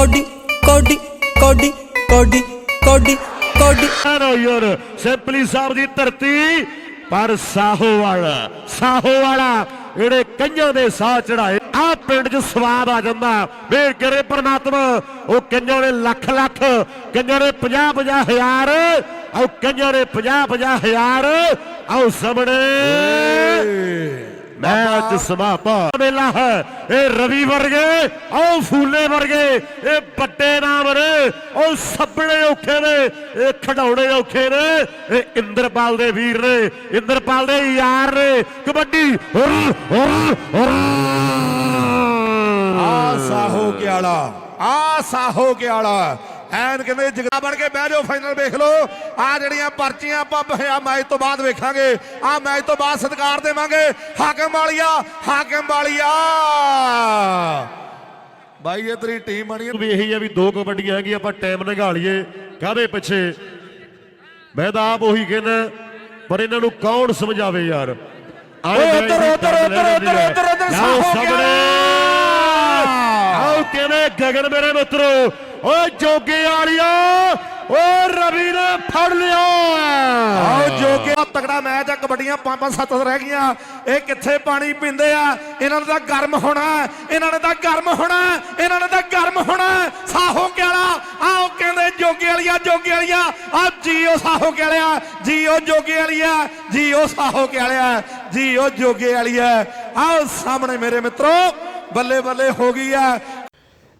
Cody ਕੋਡੀ ਕੋਡੀ ਕੋਡੀ ਕੋਡੀ ਕੋਡੀ। ਨੋ ਯਾਰ ਸਿੰਪਲੀ ਸਾਹਿਬ ਦੀ ਧਰਤੀ ਪਰ ਸਾਹੋਵਾਲ ਸਾਹੋਵਾਲਾ ਜਿਹੜੇ ਕਈਆਂ ਦੇ ਸਾਹ ਚੜਾਏ ਆ ਪਿੰਡ 'ਚ ਸਵਾਦ ਆ ਜਾਂਦਾ। ਮੇਰ ਕਰੇ ਪ੍ਰਮਾਤਮਾ ਉਹ ਕਈਆਂ ਨੇ ਲੱਖ ਲੱਖ ਕਈਆਂ ਨੇ 50 50 ਹਜ਼ਾਰ ਆਓ ਕਈਆਂ ਨੇ 50 50 ਹਜ਼ਾਰ ਆਓ ਸਾਹਮਣੇ। ਮੈਚ ਸਮਾਪਾ ਮੇਲਾ ਹੈ। ਇਹ ਰਵੀ ਵਰਗੇ ਆਓ ਫੂਲੇ ਵਰਗੇ ਇਹ ਵੱਡੇ ਨਾਮ ਨੇ ਉਹ ਸੱਬਣੇ ਔਖੇ ਨੇ ਇਹ ਖਡਾਉਣੇ ਔਖੇ ਨੇ ਇਹ ਇੰਦਰਪਾਲ ਦੇ ਵੀਰ ਨੇ ਇੰਦਰਪਾਲ ਦੇ ਯਾਰ ਨੇ ਕਬੱਡੀ ਆ ਸਾਹੋ ਕੇ ਵਾਲਾ ਆ ਸਾਹੋ ਕੇ ਵਾਲਾ ਐਨ ਕਹਿੰਦੇ ਜਗਰਾ ਬਣ ਕੇ ਬਹਿ ਜਾਓ ਫਾਈਨਲ ਵੇਖ ਲਓ। ਆ ਜਿਹੜੀਆਂ ਪਰਚੀਆਂ ਆਪਾਂ ਆ ਮੈਚ ਤੋਂ ਬਾਅਦ ਵੇਖਾਂਗੇ। ਆ ਮੈਚ ਤੋਂ ਬਾਅਦ ਸਤਿਕਾਰ ਦੇਵਾਂਗੇ। ਹਾਕਮ ਵਾਲੀਆ ਹਾਕਮ ਵਾਲੀਆ। ਬਾਈ ਇਹ ਤੇਰੀ ਟੀਮ ਬਣੀ ਹੈ। ਵੀ ਇਹੀ ਆ ਵੀ ਦੋ ਕਬੱਡੀਆਂ ਹੈਗੀਆਂ ਆਪਾਂ ਟਾਈਮ ਨਿਘਾ ਲਈਏ ਕਾਹਦੇ ਪਿੱਛੇ? ਮੈਂ ਤਾਂ ਆਪ ਉਹੀ ਕਹਿੰਦਾ ਪਰ ਇਹਨਾਂ ਨੂੰ ਕੌਣ ਸਮਝਾਵੇ ਯਾਰ? ਮੈਚ ਉੱਧਰ, ਉੱਧਰ, ਉੱਧਰ, ਹੈ। ਉੱਧਰ, ਉੱਧਰ। ਸਾਹਮਣੇ। ਕਿਵੇਂ ਗਗਨ ਮੇਰੇ ਮਿੱਤਰੋ। ਓਏ ਜੋਗੇ ਵਾਲਿਆ ਓ ਰਵੀ ਨੇ ਫੜ ਲਿਆ। ਆਓ ਜੋ ਕਿ ਤਗੜਾ ਮੈਚ ਆ, ਕਬੱਡੀਆਂ ਪੰਜ ਪੰਜ ਸੱਤ ਸੱਤ ਰਹਿ ਗਈਆਂ। ਇਹ ਕਿੱਥੇ ਪਾਣੀ ਪੀਂਦੇ ਆ? ਇਹਨਾਂ ਨੇ ਤਾਂ ਗਰਮ ਹੋਣਾ, ਇਹਨਾਂ ਨੇ ਤਾਂ ਗਰਮ ਹੋਣਾ, ਇਹਨਾਂ ਨੇ ਤਾਂ ਗਰਮ ਹੋਣਾ। ਸਾਹੋ ਕਿਆਲਾ ਆਓ ਕਹਿੰਦੇ ਜੋਗੇ ਵਾਲੀਆ ਜੋਗੇ ਵਾਲੀਆ। ਆ ਜੀਓ ਸਾਹੋ ਕਿਆਲਿਆ, ਜੀਓ ਜੋਗੇ ਵਾਲੀਆ, ਜੀਓ ਸਾਹੋ ਕਿਆਲਿਆ, ਜੀਓ ਜੋਗੇ ਵਾਲੀਆ। ਆਓ ਸਾਹਮਣੇ ਮੇਰੇ ਮਿੱਤਰੋ ਬੱਲੇ ਬੱਲੇ ਹੋ ਗਈ ਆ।